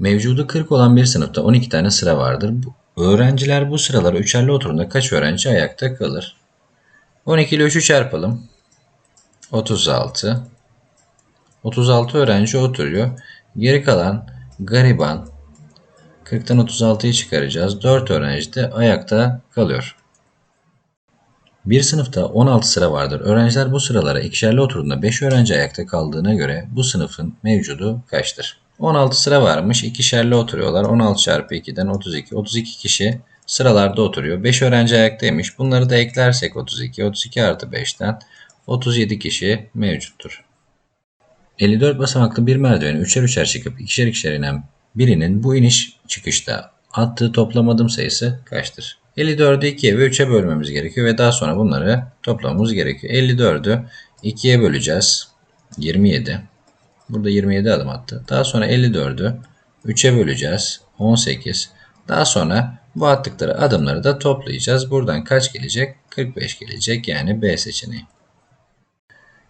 Mevcudu 40 olan bir sınıfta 12 tane sıra vardır. Öğrenciler bu sıralara üçerli oturumda kaç öğrenci ayakta kalır? 12 ile 3'ü çarpalım. 36. 36 öğrenci oturuyor. Geri kalan gariban 40'tan 36'yı çıkaracağız. 4 öğrenci de ayakta kalıyor. Bir sınıfta 16 sıra vardır. Öğrenciler bu sıralara ikişerli oturumda 5 öğrenci ayakta kaldığına göre bu sınıfın mevcudu kaçtır? 16 sıra varmış. ikişerli oturuyorlar. 16 çarpı 2'den 32. 32 kişi sıralarda oturuyor. 5 öğrenci ayaktaymış. Bunları da eklersek 32. 32 artı 5'ten 37 kişi mevcuttur. 54 basamaklı bir merdiveni üçer üçer çıkıp ikişer ikişer inen birinin bu iniş çıkışta attığı toplam adım sayısı kaçtır? 54'ü 2'ye ve 3'e bölmemiz gerekiyor ve daha sonra bunları toplamamız gerekiyor. 54'ü 2'ye böleceğiz. 27. Burada 27 adım attı. Daha sonra 54'ü 3'e böleceğiz. 18. Daha sonra bu attıkları adımları da toplayacağız. Buradan kaç gelecek? 45 gelecek yani B seçeneği.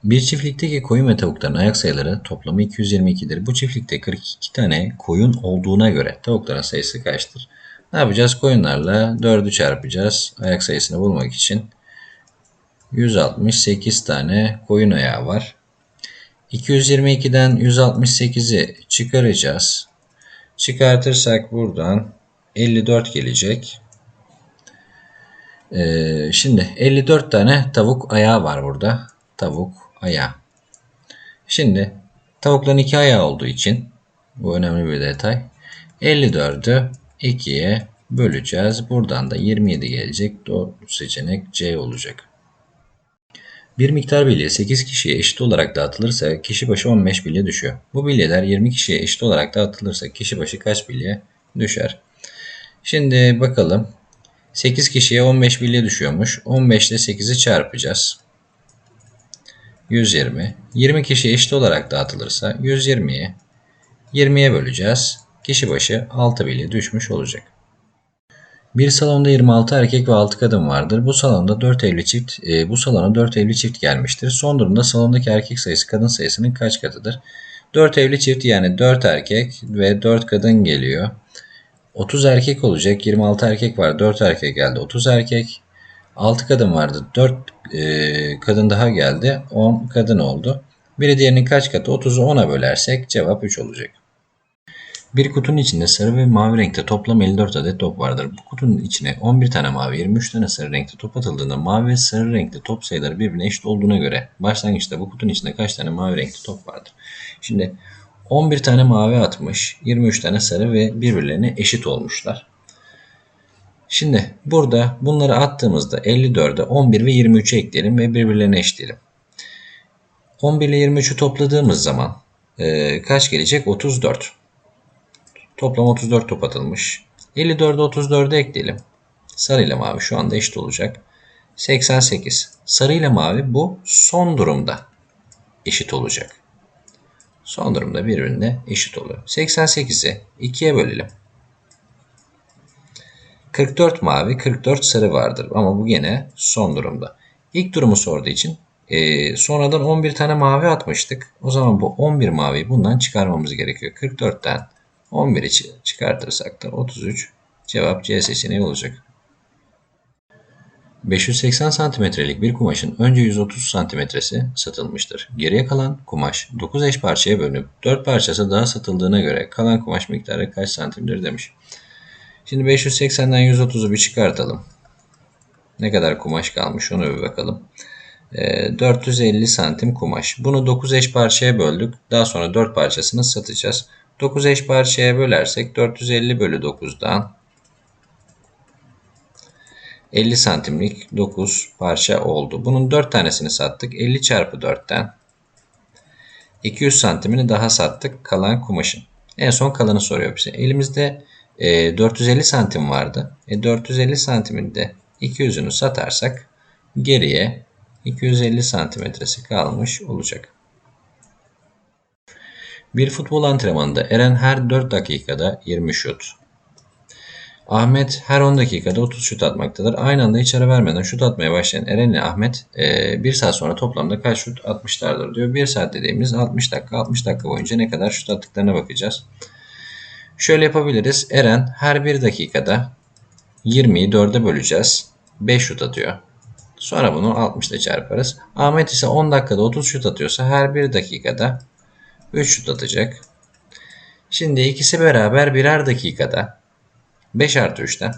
Bir çiftlikteki koyun ve tavukların ayak sayıları toplamı 222'dir. Bu çiftlikte 42 tane koyun olduğuna göre tavukların sayısı kaçtır? Ne yapacağız? Koyunlarla 4'ü çarpacağız. Ayak sayısını bulmak için. 168 tane koyun ayağı var. 222'den 168'i çıkaracağız. Çıkartırsak buradan 54 gelecek. Ee, şimdi 54 tane tavuk ayağı var burada. Tavuk ayağı. Şimdi tavukların iki ayağı olduğu için bu önemli bir detay. 54'ü 2'ye böleceğiz. Buradan da 27 gelecek. Doğru seçenek C olacak. Bir miktar bilye 8 kişiye eşit olarak dağıtılırsa kişi başı 15 bilye düşüyor. Bu bilyeler 20 kişiye eşit olarak dağıtılırsa kişi başı kaç bilye düşer? Şimdi bakalım. 8 kişiye 15 bilye düşüyormuş. 15 ile 8'i çarpacağız. 120. 20 kişi eşit olarak dağıtılırsa 120'yi 20'ye böleceğiz. Kişi başı 6 bilye düşmüş olacak. Bir salonda 26 erkek ve 6 kadın vardır. Bu salonda 4 evli çift, e, bu salona 4 evli çift gelmiştir. Son durumda salondaki erkek sayısı kadın sayısının kaç katıdır? 4 evli çift yani 4 erkek ve 4 kadın geliyor. 30 erkek olacak. 26 erkek var. 4 erkek geldi. 30 erkek. 6 kadın vardı. 4 e, kadın daha geldi. 10 kadın oldu. Biri diğerinin kaç katı? 30'u 10'a bölersek cevap 3 olacak. Bir kutunun içinde sarı ve mavi renkte toplam 54 adet top vardır. Bu kutunun içine 11 tane mavi, 23 tane sarı renkte top atıldığında mavi ve sarı renkli top sayıları birbirine eşit olduğuna göre başlangıçta bu kutunun içinde kaç tane mavi renkli top vardır? Şimdi 11 tane mavi atmış, 23 tane sarı ve birbirlerine eşit olmuşlar. Şimdi burada bunları attığımızda 54'e 11 ve 23'ü ekleyelim ve birbirlerine eşitleyelim. 11 ile 23'ü topladığımız zaman e, kaç gelecek? 34. Toplam 34 top atılmış. 54'e 34'ü ekleyelim. Sarı ile mavi şu anda eşit olacak. 88. Sarı ile mavi bu son durumda eşit olacak. Son durumda birbirine eşit oluyor. 88'i 2'ye bölelim. 44 mavi, 44 sarı vardır ama bu gene son durumda. İlk durumu sorduğu için e, sonradan 11 tane mavi atmıştık. O zaman bu 11 maviyi bundan çıkarmamız gerekiyor. 44'ten 11'i çıkartırsak da 33 cevap C seçeneği olacak. 580 santimetrelik bir kumaşın önce 130 santimetresi satılmıştır. Geriye kalan kumaş 9 eş parçaya bölünüp 4 parçası daha satıldığına göre kalan kumaş miktarı kaç santimdir demiş. Şimdi 580'den 130'u bir çıkartalım. Ne kadar kumaş kalmış onu bir bakalım. E, 450 santim kumaş. Bunu 9 eş parçaya böldük. Daha sonra 4 parçasını satacağız. 9 eş parçaya bölersek 450 bölü 9'dan 50 santimlik 9 parça oldu. Bunun 4 tanesini sattık. 50 çarpı 4'ten 200 santimini daha sattık kalan kumaşın. En son kalanı soruyor bize. Elimizde e, 450 santim vardı. E, 450 santimin de 200'ünü satarsak geriye 250 santimetresi kalmış olacak. Bir futbol antrenmanında Eren her 4 dakikada 20 şut. Ahmet her 10 dakikada 30 şut atmaktadır. Aynı anda hiç ara vermeden şut atmaya başlayan Eren ile Ahmet 1 saat sonra toplamda kaç şut atmışlardır diyor. 1 saat dediğimiz 60 dakika. 60 dakika boyunca ne kadar şut attıklarına bakacağız. Şöyle yapabiliriz. Eren her bir dakikada 20'yi 4'e böleceğiz. 5 şut atıyor. Sonra bunu 60 ile çarparız. Ahmet ise 10 dakikada 30 şut atıyorsa her bir dakikada 3 şut atacak. Şimdi ikisi beraber birer dakikada 5 artı 3'ten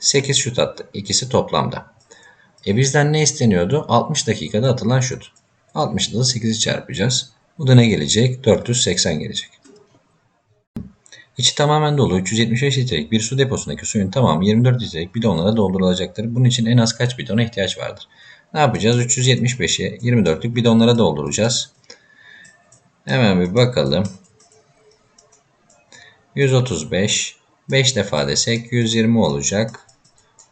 8 şut attı. İkisi toplamda. E bizden ne isteniyordu? 60 dakikada atılan şut. 60'da da 8'i çarpacağız. Bu da ne gelecek? 480 gelecek. İçi tamamen dolu 375 litrelik bir su deposundaki suyun tamamı 24 litrelik bidonlara doldurulacaktır. Bunun için en az kaç bidona ihtiyaç vardır? Ne yapacağız? 375'i 24'lük bidonlara dolduracağız. Hemen bir bakalım. 135 5 defa desek 120 olacak.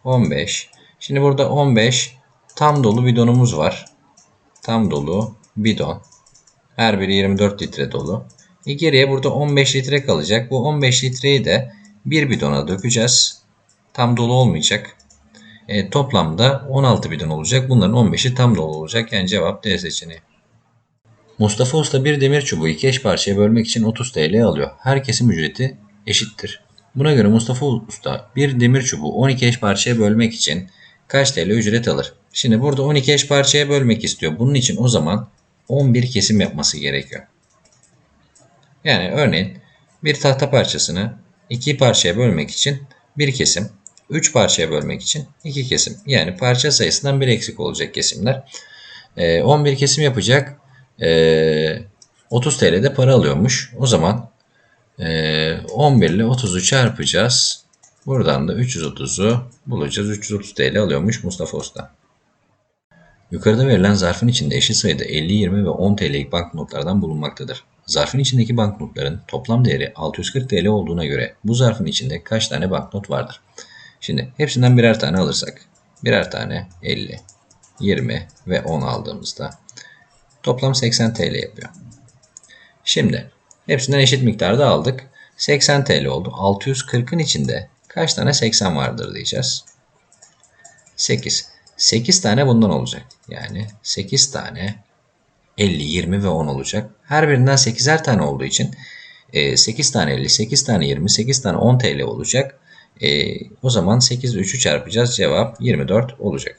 15. Şimdi burada 15 tam dolu bidonumuz var. Tam dolu bidon. Her biri 24 litre dolu. E geriye burada 15 litre kalacak. Bu 15 litreyi de bir bidona dökeceğiz. Tam dolu olmayacak. E, toplamda 16 bidon olacak. Bunların 15'i tam dolu olacak. Yani cevap D seçeneği. Mustafa Usta bir demir çubuğu iki eş parçaya bölmek için 30 TL alıyor. Her kesim ücreti eşittir. Buna göre Mustafa Usta bir demir çubuğu 12 eş parçaya bölmek için kaç TL ücret alır? Şimdi burada 12 eş parçaya bölmek istiyor. Bunun için o zaman 11 kesim yapması gerekiyor. Yani örneğin bir tahta parçasını iki parçaya bölmek için bir kesim, 3 parçaya bölmek için iki kesim. Yani parça sayısından bir eksik olacak kesimler. Ee, 11 kesim yapacak. Ee, 30 TL'de para alıyormuş. O zaman ee, 11 ile 30'u çarpacağız. Buradan da 330'u bulacağız. 330 TL alıyormuş Mustafa Usta. Yukarıda verilen zarfın içinde eşit sayıda 50, 20 ve 10 TL'lik banknotlardan bulunmaktadır. Zarfın içindeki banknotların toplam değeri 640 TL olduğuna göre bu zarfın içinde kaç tane banknot vardır? Şimdi hepsinden birer tane alırsak birer tane 50, 20 ve 10 aldığımızda toplam 80 TL yapıyor. Şimdi hepsinden eşit miktarda aldık. 80 TL oldu. 640'ın içinde kaç tane 80 vardır diyeceğiz. 8. 8 tane bundan olacak. Yani 8 tane 50, 20 ve 10 olacak. Her birinden 8'er tane olduğu için 8 tane 50, 8 tane 20, 8 tane 10 TL olacak. E, o zaman 8 ile 3'ü çarpacağız. Cevap 24 olacak.